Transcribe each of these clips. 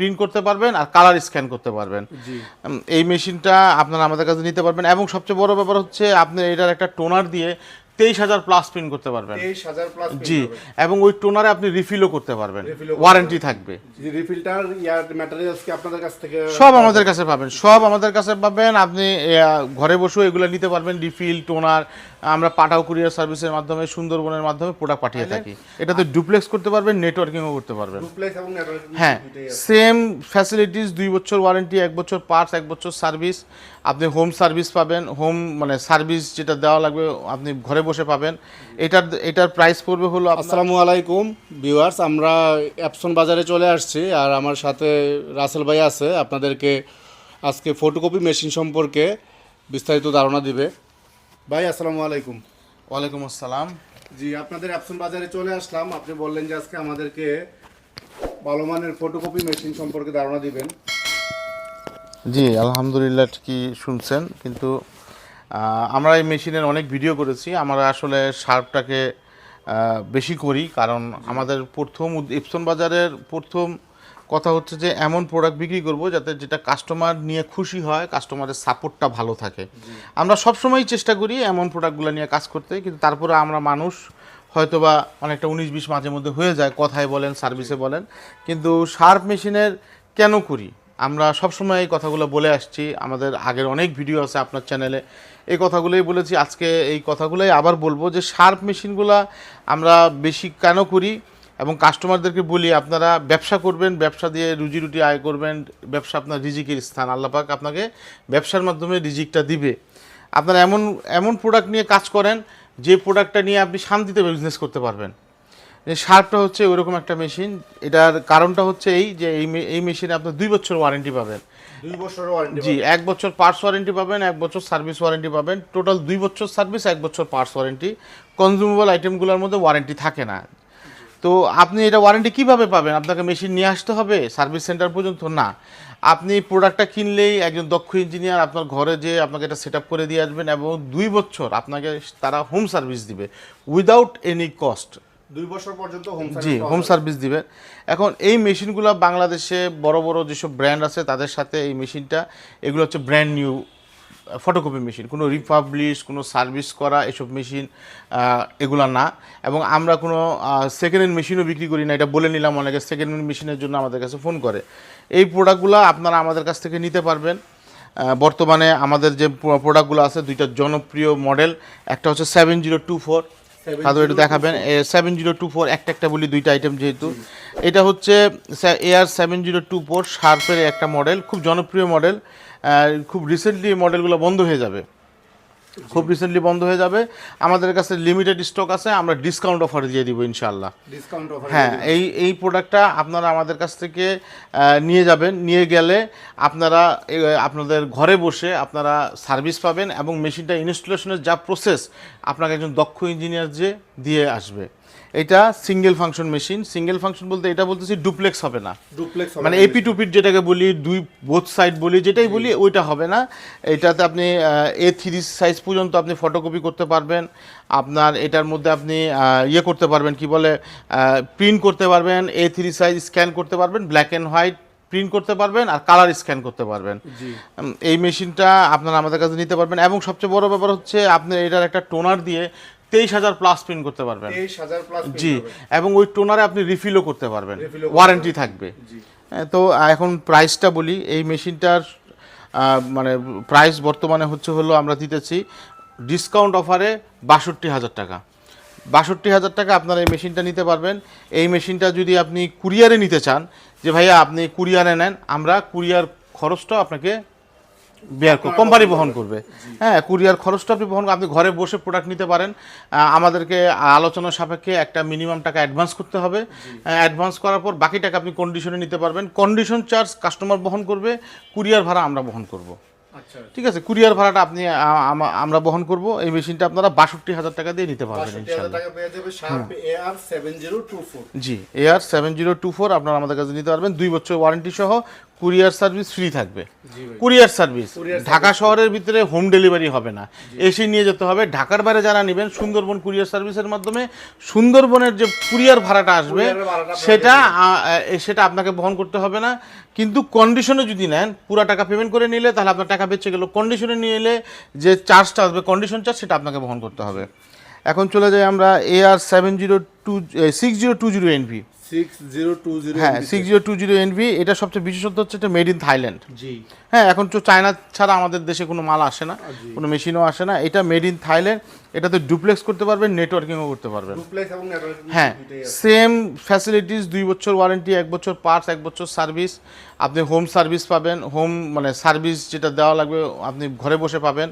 Print করতে পারবেন আর colour scan করতে পারবেন। এই মেশিনটা আপনারা আমাদের কাছে নিতে পারবেন এবং সবচেয়ে বড় ব্যাপার হচ্ছে আপনি এটার একটা টোনার দিয়ে তেইশ হাজার প্লাস প্রিন্ট করতে পারবেন। জি এবং ওই টোনারে আপনি রিফিলও করতে পারবেন। ওয়ারেন্টি থাকবে। রিফিল্টার ম্যাটেরিয়ালস কি আপনাদের কাছ থেকে সব আমাদের কাছে পাবেন সব আমাদের কাছে পাবেন। আপনি ঘরে বসেও এগুলো নিতে পারবেন রিফিল টোনার আমরা পাঠাও কুরিয়ার সার্ভিসের মাধ্যমে সুন্দরবনের মাধ্যমে প্রোডাক্ট পাঠিয়ে থাকি। এটাতে ডুপ্লেক্স করতে পারবেন নেটওয়ার্কিংও করতে পারবেন। হ্যাঁ সেম ফ্যাসিলিটিস দুই বছর ওয়ারেন্টি এক বছর পার্টস এক বছর সার্ভিস আপনি হোম সার্ভিস পাবেন হোম মানে সার্ভিস যেটা দেওয়া লাগবে আপনি ঘরে বসে পাবেন। এটার এটার প্রাইস পড়বে হলো আসসালামু আলাইকুম ভিউয়ার্স আমরা অ্যাপসন বাজারে চলে আসছি আর আমার সাথে রাসেল ভাই আছে আপনাদেরকে আজকে ফটোকপি মেশিন সম্পর্কে বিস্তারিত ধারণা দিবে। ভাই আসসালামু আলাইকুম। ওয়ালাইকুম আসসালাম। জি আপনাদের অ্যাপসন বাজারে চলে আসলাম। আপনি বললেন যে আজকে আমাদেরকে ভালো মানের ফটোকপি মেশিন সম্পর্কে ধারণা দিবেন। জি আলহামদুলিল্লাহ ঠিকই শুনছেন কিন্তু আমরা এই মেশিনের অনেক ভিডিও করেছি। আমরা আসলে শার্পটাকে বেশি করি কারণ আমাদের প্রথম ইপসন বাজারের প্রথম কথা হচ্ছে যে এমন প্রোডাক্ট বিক্রি করব যাতে যেটা কাস্টমার নিয়ে খুশি হয় কাস্টমারের সাপোর্টটা ভালো থাকে। আমরা সবসময়ই চেষ্টা করি এমন প্রোডাক্টগুলো নিয়ে কাজ করতে, কিন্তু তারপরে আমরা মানুষ হয়তোবা অনেকটা উনিশ বিশ মাঝে মধ্যে হয়ে যায় কথায় বলেন সার্ভিসে বলেন। কিন্তু শার্প মেশিনের কেন করি? আমরা সবসময় এই কথাগুলো বলে আসছি। আমাদের আগের অনেক ভিডিও আছে আপনার চ্যানেলে এই কথাগুলোই বলেছি। আজকে এই কথাগুলোই আবার বলব যে, শার্প মেশিনগুলো আমরা বেশি কেন করি? এবং কাস্টমারদেরকে বলি, আপনারা ব্যবসা করবেন, ব্যবসা দিয়ে রুজি রুটি আয় করবেন, ব্যবসা আপনার রিজিকের স্থান। আল্লাপাক আপনাকে ব্যবসার মাধ্যমে রিজিকটা দিবে। আপনারা এমন এমন প্রোডাক্ট নিয়ে কাজ করেন, যে প্রোডাক্টটা নিয়ে আপনি শান্তিতে বিজনেস করতে পারবেন। শার্পটা হচ্ছে ওইরকম একটা মেশিন। এটার কারণটা হচ্ছে এই যে এই মেশিনে আপনি দুই বছর ওয়ারেন্টি পাবেন। দুই বছর ওয়ারেন্টি জি এক বছর পার্টস ওয়ারেন্টি পাবেন এক বছর সার্ভিস ওয়ারেন্টি পাবেন। টোটাল দুই বছর সার্ভিস এক বছর পার্টস ওয়ারেন্টি কনজিউমেবল আইটেমগুলোর মধ্যে ওয়ারেন্টি থাকে না। তো আপনি এটা ওয়ারেন্টি কীভাবে পাবেন? আপনাকে মেশিন নিয়ে আসতে হবে? সার্ভিস সেন্টার পর্যন্ত না। আপনি প্রোডাক্টটা কিনলেই একজন দক্ষ ইঞ্জিনিয়ার আপনার ঘরে যে আপনাকে এটা সেট করে দিয়ে আসবেন এবং দুই বছর আপনাকে তারা হোম সার্ভিস দিবে উইদাউট এনি কস্ট দুই বছর পর্যন্ত হোম জি হোম সার্ভিস দিবে এখন এই মেশিনগুলো বাংলাদেশে বড় বড় যেসব ব্র্যান্ড আছে তাদের সাথে এই মেশিনটা এগুলো হচ্ছে ব্র্যান্ড নিউ ফটোকপি মেশিন কোনো রিপাবলিশ কোনো সার্ভিস করা এসব মেশিন এগুলো না। এবং আমরা কোনো সেকেন্ড হ্যান্ড মেশিনও বিক্রি করি না। এটা বলে নিলাম অনেকে সেকেন্ড হ্যান্ড মেশিনের জন্য আমাদের কাছে ফোন করে। এই প্রোডাক্টগুলো আপনারা আমাদের কাছ থেকে নিতে পারবেন। বর্তমানে আমাদের যে প্রোডাক্টগুলো আছে দুইটা জনপ্রিয় মডেল একটা হচ্ছে সেভেন জিরো টু ফোর তাদের একটু দেখাবেন? সেভেন জিরো টু ফোর একটা একটা বলি দুইটা আইটেম যেহেতু। এটা হচ্ছে air seven zero two four শার্পের একটা মডেল খুব জনপ্রিয় মডেল খুব রিসেন্টলি এই মডেলগুলো বন্ধ হয়ে যাবে। খুব রিসেন্টলি বন্ধ হয়ে যাবে। আমাদের কাছে লিমিটেড স্টক আছে আমরা ডিসকাউন্ট অফার দিয়ে দিব ইনশাল্লাহ ডিসকাউন্ট অফার হ্যাঁ এই এই প্রোডাক্টটা আপনারা আমাদের কাছ থেকে নিয়ে যাবেন। নিয়ে গেলে আপনারা আপনাদের ঘরে বসে আপনারা সার্ভিস পাবেন এবং মেশিনটা ইনস্টলেশনের যা প্রসেস আপনাকে একজন দক্ষ ইঞ্জিনিয়ার যে দিয়ে আসবে। এটা single function machine single function বলতে এটা বলতেছি ডুপ্লেক্স হবে না। ডুপ্লেক্স মানে এপি টুপির যেটাকে বলি দুই বোথ সাইড বলি যেটাই বলি ওইটা হবে না। এটাতে আপনি এ থ্রি সাইজ পর্যন্ত আপনি ফটোকপি করতে পারবেন। আপনার এটার মধ্যে আপনি ইয়ে করতে পারবেন কি বলে প্রিন্ট করতে পারবেন এ থ্রি সাইজ স্ক্যান করতে পারবেন ব্ল্যাক অ্যান্ড হোয়াইট প্রিন্ট করতে পারবেন আর কালার স্ক্যান করতে পারবেন। এই মেশিনটা আপনারা আমাদের কাছে নিতে পারবেন এবং সবচেয়ে বড় ব্যাপার হচ্ছে আপনি এটার একটা টোনার দিয়ে তেইশ হাজার প্লাস প্রিন্ট করতে পারবেন। জি এবং ওই টোনারে আপনি রিফিলও করতে পারবেন। ওয়ারেন্টি থাকবে। হ্যাঁ, তো এখন প্রাইসটা বলি এই মেশিনটার মানে প্রাইস বর্তমানে হচ্ছে হলো আমরা দিতেছি ডিসকাউন্ট অফারে বাষট্টি হাজার টাকা। বাষট্টি হাজার টাকা আপনারা এই মেশিনটা নিতে পারবেন। এই মেশিনটা যদি আপনি কুরিয়ারে নিতে চান যে ভাইয়া আপনি কুরিয়ারে নেন আমরা কুরিয়ার খরচটা আপনাকে বেয়ার কোম্পানি বহন করবে। হ্যাঁ কুরিয়ার খরচটা আপনি বহন আপনি ঘরে বসে প্রোডাক্ট নিতে পারেন। আমাদেরকে আলোচনা সাপেক্ষে একটা মিনিমাম টাকা অ্যাডভান্স করতে হবে। অ্যাডভান্স করার পর বাকি টাকা আপনি কন্ডিশনে নিতে পারবেন। কন্ডিশন চার্জ কাস্টমার বহন করবে কুরিয়ার ভাড়া আমরা বহন করব। ঠিক আছে কুরিয়ার ভাড়াটা আপনি আমরা বহন করব। এই মেশিনটা আপনারা বাষট্টি হাজার টাকা দিয়ে নিতে পারবেন জি A R seven zero two four আপনারা আমাদের কাছে নিতে পারবেন। দুই বছর ওয়ারেন্টি সহ কুরিয়ার সার্ভিস ফ্রি থাকবে। Courier service. ঢাকা শহরের ভিতরে হোম ডেলিভারি হবে না। এসে নিয়ে যেতে হবে। ঢাকার বাইরে যারা নেবেন সুন্দরবন কুরিয়ার সার্ভিসের মাধ্যমে সুন্দরবনের যে কুরিয়ার ভাড়াটা আসবে সেটা সেটা আপনাকে বহন করতে হবে না। কিন্তু কন্ডিশনে যদি নেন পুরো টাকা পেমেন্ট করে নিলে তাহলে আপনার টাকা বেঁচে গেল। কন্ডিশনে নিয়ে এলে যে চার্জটা আসবে কন্ডিশন চার্জ সেটা আপনাকে বহন করতে হবে। এখন চলে যাই আমরা A R seven zero two six zero two zero N V হ্যাঁ six zero two zero N V এটা সবচেয়ে বিশেষত্ব হচ্ছে এটা মেড ইন থাইল্যান্ড জি। হ্যাঁ এখন তো চায়না ছাড়া আমাদের দেশে কোনো মাল আসে না কোনো মেশিনও আসে না। এটা মেড ইন থাইল্যান্ড এটাতে ডুপ্লেক্স করতে পারবেন নেটওয়ার্কিংও করতে পারবেন। হ্যাঁ সেম ফ্যাসিলিটিস দুই বছর ওয়ারেন্টি এক বছর পার্টস এক বছর সার্ভিস আপনি হোম সার্ভিস পাবেন হোম মানে সার্ভিস যেটা দেওয়া লাগবে আপনি ঘরে বসে পাবেন।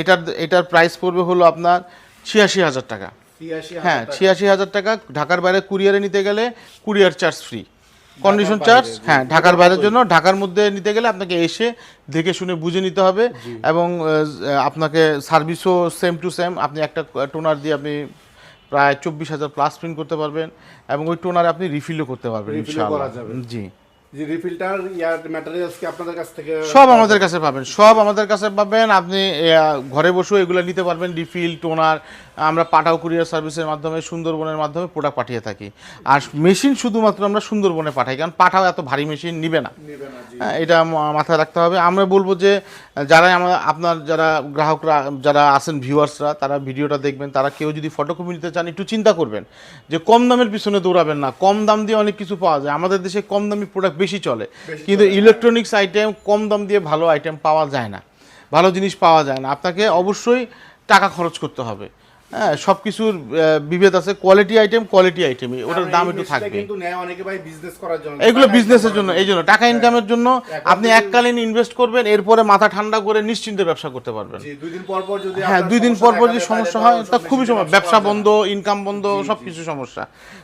এটার এটার প্রাইস পড়বে হলো আপনার ছিয়াশি হাজার টাকা। হ্যাঁ ছিয়াশি হাজার টাকা ঢাকার বাইরে কুরিয়ারে নিতে গেলে courier charge free condition charge হ্যাঁ ঢাকার বাইরের জন্য ঢাকার মধ্যে নিতে গেলে আপনাকে এসে দেখে শুনে বুঝে নিতে হবে এবং আপনাকে সার্ভিসও সেম টু সেম আপনি একটা টোনার দিয়ে আপনি প্রায় চব্বিশ হাজার প্লাস প্রিন্ট করতে পারবেন এবং ওই টোনারে আপনি রিফিলও করতে পারবেন। জি। যে রিফিলটার ইয়ার ম্যাটেরিয়ালস কি আপনাদের কাছ থেকে সব আমাদের কাছে পাবেন সব আমাদের কাছে পাবেন। আপনি ঘরে বসেও এগুলো নিতে পারবেন রিফিল টোনার আমরা পাঠাও কুরিয়ার সার্ভিসের মাধ্যমে সুন্দরবনের মাধ্যমে প্রোডাক্ট পাঠিয়ে থাকি। আর মেশিন শুধুমাত্র আমরা সুন্দরবনে পাঠাই কারণ পাঠাও এত ভারী মেশিন নিবে না। নেবে না হ্যাঁ, এটা মাথায় রাখতে হবে। আমরা বলব যে যারাই আমার আপনার যারা গ্রাহকরা যারা আছেন ভিউয়ার্সরা তারা ভিডিওটা দেখবেন তারা কেউ যদি ফটোকপি নিতে চান একটু চিন্তা করবেন যে কম দামের পিছনে দৌড়াবেন না। কম দাম দিয়ে অনেক কিছু পাওয়া যায়। আমাদের দেশে কম দামি প্রোডাক্ট বেশি চলে। কিন্তু ইলেকট্রনিক্স আইটেম কম দাম দিয়ে ভালো আইটেম পাওয়া যায় না। ভালো জিনিস পাওয়া যায় না। আপনাকে অবশ্যই টাকা খরচ করতে হবে। হ্যাঁ সব কিছুর বিভেদ আছে। কোয়ালিটি আইটেম কোয়ালিটি আইটেমই ওটার দাম একটু থাকবে। কিন্তু নেয় অনেকে ভাই বিজনেস করার জন্য। এগুলো বিজনেসের জন্য এই জন্য। টাকা ইনকামের জন্য আপনি এককালীন ইনভেস্ট করবেন এরপরে মাথা ঠান্ডা করে নিশ্চিন্তে ব্যবসা করতে পারবেন। দুই দিন পর পর যদি হ্যাঁ দুই দিন পর পর যদি সমস্যা হয় তা খুবই সমস্যা। ব্যবসা ব্যবসা বন্ধ ইনকাম বন্ধ সব কিছু সমস্যা।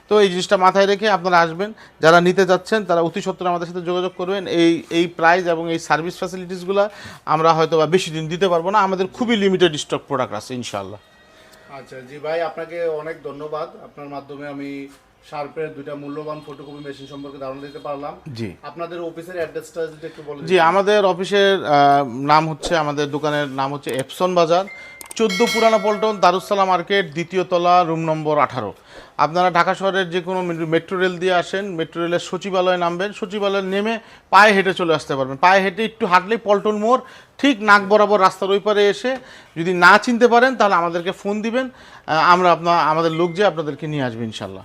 তো এই জিনিসটা মাথায় রেখে আপনারা আসবেন। যারা নিতে যাচ্ছেন তারা অতি সত্তর আমাদের সাথে যোগাযোগ করবেন। এই এই প্রাইস এবং এই সার্ভিস ফ্যাসিলিটিসগুলো আমরা হয়তো বা বেশি দিন দিতে পারব না। আমাদের খুবই লিমিটেড স্টক প্রোডাক্ট আছে ইনশাল্লাহ আচ্ছা জি ভাই আপনাকে অনেক ধন্যবাদ। আপনার মাধ্যমে আমি শার্পের দুইটা মূল্যবান ফটোকপি মেশিন সম্পর্কে ধারণা দিতে পারলাম। জি। আপনাদের অফিসের অ্যাড্রেসটা যদি একটু বলেন জি আমাদের অফিসের আহ, নাম হচ্ছে আমাদের দোকানের নাম হচ্ছে এপসন বাজার চোদ্দ পুরানা পল্টন দারুসালা মার্কেট, দ্বিতীয় তলা, রুম নম্বর আঠারো। আপনারা ঢাকা শহরের যে কোনো মেট্রো রেল দিয়ে আসেন, মেট্রো রেলের সচিবালয়ে নামবেন, সচিবালয়ে নেমে পায়ে হেঁটে চলে আসতে পারবেন। পায়ে হেঁটে একটু হাঁটলেই পল্টন মোড়, ঠিক নাক বরাবর রাস্তার ওই পারে এসে যদি না চিনতে পারেন, তাহলে আমাদেরকে ফোন দিবেন। আমরা আপনার আমাদের লোক যে আপনাদেরকে নিয়ে আসবে ইনশাল্লাহ